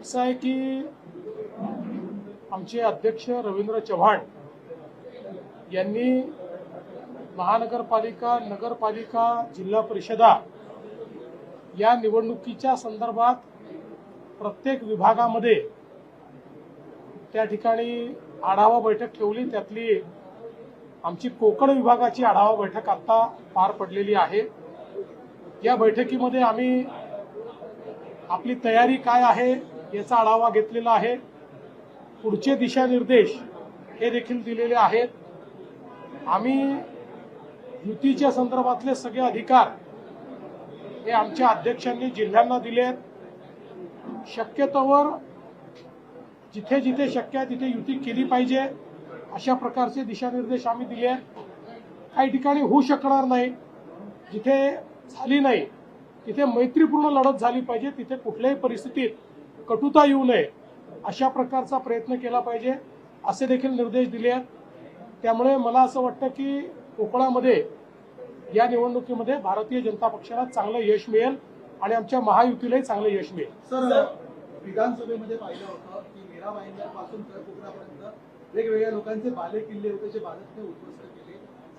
असं आहे की आमचे अध्यक्ष रवींद्र चव्हाण यांनी महानगरपालिका नगरपालिका जिल्हा परिषदा या निवडणुकीच्या संदर्भात प्रत्येक विभागामध्ये त्या ठिकाणी आढावा बैठक ठेवली. त्यातली आमची कोकण विभागाची आढावा बैठक आता पार पडलेली आहे. या बैठकीमध्ये आम्ही आपली तयारी काय आहे याचा आढावा घेतलेला आहे. पुढचे दिशानिर्देश हे देखील दिलेले आहेत. आम्ही युतीच्या संदर्भातले सगळे अधिकार हे आमच्या अध्यक्षांनी जिल्ह्यांना दिले आहेत. शक्यतोवर जिथे जिथे शक्य आहे तिथे युती केली पाहिजे अशा प्रकारचे दिशानिर्देश आम्ही दिले आहेत. काही ठिकाणी होऊ शकणार नाही. जिथे झाली नाही तिथे मैत्रीपूर्ण लढत झाली पाहिजे तिथे कुठल्याही परिस्थितीत कटुता येऊ नये अशा प्रकारचा प्रयत्न केला पाहिजे असे देखील निर्देश दिले आहेत. त्यामुळे मला असं वाटतं की कोकणामध्ये या निवडणुकीमध्ये भारतीय जनता पक्षाला चांगलं यश मिळेल आणि आमच्या महायुतीलाही चांगलं यश मिळेल. सर विधानसभेमध्ये पाहिलं होतं की मेरा महिन्यापासून तर कोकणापर्यंत वेगवेगळ्या लोकांचे बाले किल्ले होते जे भारतने उद्ध्वस्त केले.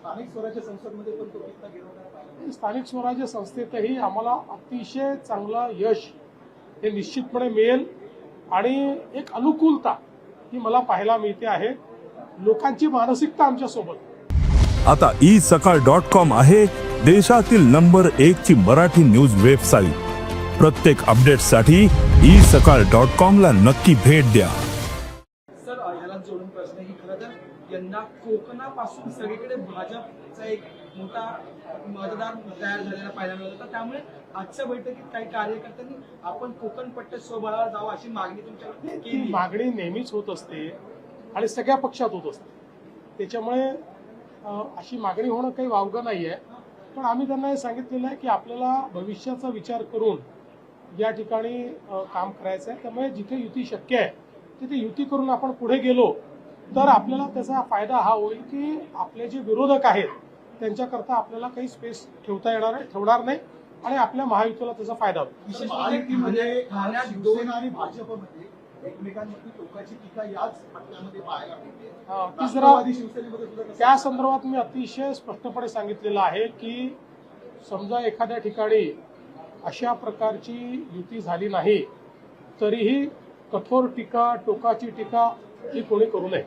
स्थानिक स्वराज्य संस्थेमध्ये पण तो किस्सा गिरवताना स्थानिक स्वराज्य संस्थेतही आम्हाला अतिशय चांगला यश हे निश्चितपणे मिळेल. आणि एक अनुकूलता ही मला पाहायला मिळते आहे. लोकांची मानसिकता आमच्यासोबत. आता ई सकाळ डॉट कॉम आहे देशातील नंबर एक ची मराठी न्यूज वेबसाईट. प्रत्येक अपडेटसाठी ई सकाळ डॉट कॉम ला नक्की भेट द्या. यंदा कोकणापासून सगळीकडे भाजपचा एक मोठा मतदार तयार झालेला पाहायला मिळत होता. त्यामुळे आजच्या बैठकीत काही कार्यकर्त्यांनी आपण कोकण पट्ट्यात स्वबळावर जावं अशी मागणी तुमच्याकडे ती केली. मागणी नेहमीच होत असते आणि सगळ्या पक्षात होत असते. त्याच्यामुळे अशी मागणी होणं काही वावगं नाही आहे पण आम्ही त्यांना हे सांगितलेलं आहे की आपल्याला भविष्याचा विचार करून या ठिकाणी काम करायचं आहे त्यामुळे जिथे युती शक्य आहे तिथे युती करून आपण पुढे गेलो तर आपल्याला त्याचा फायदा हा होईल की आपले जे विरोधक आहेत त्यांच्याकरता आपल्याला काही स्पेस ठेवता येणार आहे ठेवणार नाही आणि आपल्या महायुतीला त्याचा फायदा होईल. म्हणजे भाजपमध्ये एकमेकांमध्ये टोकाची टीका याच पाहायला मिळते. त्या संदर्भात मी अतिशय स्पष्टपणे सांगितलेलं आहे की समजा एखाद्या ठिकाणी अशा प्रकारची युती झाली नाही तरीही कठोर टीका टोकाची टीका ही कोणी करू नये.